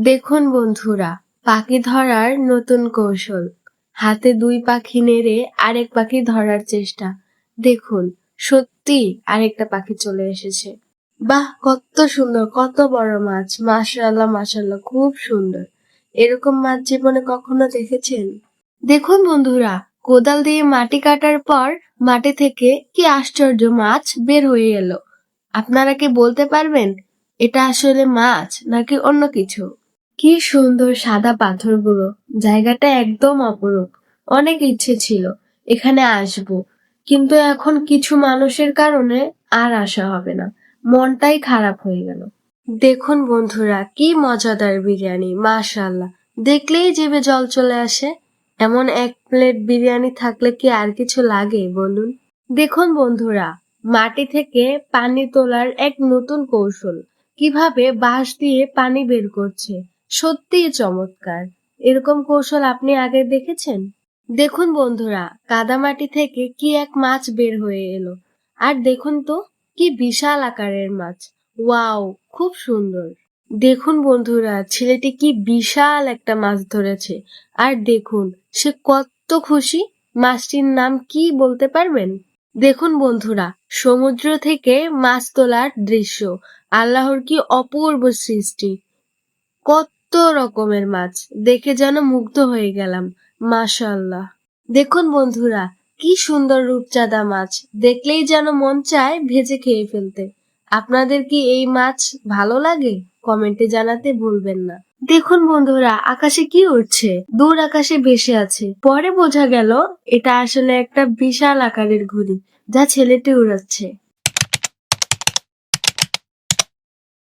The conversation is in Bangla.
দেখুন বন্ধুরা, পাখি ধরার নতুন কৌশল। হাতে দুই পাখি নেড়ে আরেক পাখি ধরার চেষ্টা। দেখুন, সত্যি আরেকটা পাখি চলে এসেছে। বাহ, কত সুন্দর, কত বড় মাছ। মাশাআল্লাহ মাশাআল্লাহ, খুব সুন্দর। এরকম মাছ জীবনে কখনো দেখেছেন? দেখুন বন্ধুরা, কোদাল দিয়ে মাটি কাটার পর মাটি থেকে কি আশ্চর্য মাছ বের হয়ে এলো। আপনারা কি বলতে পারবেন, এটা আসলে মাছ নাকি অন্য কিছু? কি সুন্দর সাদা পাথরগুলো। জায়গাটা একদম অপরূপ। অনেক ইচ্ছে ছিল, এখানে আসব। কিন্তু এখন কিছু মানুষের কারণে আর আসা হবে না। মনটাই খারাপ হয়ে গেল। দেখুন বন্ধুরা, কি মজাদার বিরিয়ানি, মাশাআল্লাহ। দেখলেই জিভে জল চলে আসে। এমন এক প্লেট বিরিয়ানি থাকলে কি আর কিছু লাগে বলুন? দেখুন বন্ধুরা, মাটি থেকে পানি তোলার এক নতুন কৌশল। কীভাবে বাঁশ দিয়ে পানি বের করছে। সত্যিই চমৎকার। এরকম কৌশল আপনি আগে দেখেছেন? দেখুন বন্ধুরা, কাদামাটি থেকে কি এক মাছ বের হয়ে এলো। আর দেখুন তো, কি বিশাল আকারের মাছ। ওয়াও, খুব সুন্দর। দেখুন বন্ধুরা, ছেলেটি কি বিশাল একটা মাছ ধরেছে। আর দেখুন, সে কত খুশি। মাছটির নাম কি বলতে পারবেন? দেখুন বন্ধুরা, সমুদ্র থেকে মাছ তোলার দৃশ্য। আল্লাহর কি অপূর্ব সৃষ্টি। কত রকমের মাছ। দেখে যেন মুগ্ধ হয়ে গেলাম। মাশাআল্লাহ। দেখুন বন্ধুরা, কি সুন্দর রূপচাঁদা মাছ। দেখলেই যেন মন চায় ভেজে খেয়ে ফেলতে। আপনাদের কি এই মাছ ভালো লাগে? কমেন্টে জানাতে ভুলবেন না। দেখুন বন্ধুরা, আকাশে কি উঠছে দূর আকাশে ভেসে আছে। পরে বোঝা গেল, এটা আসলে একটা বিশাল আকারের ঘুড়ি, যা ছেলেটি উড়াচ্ছে।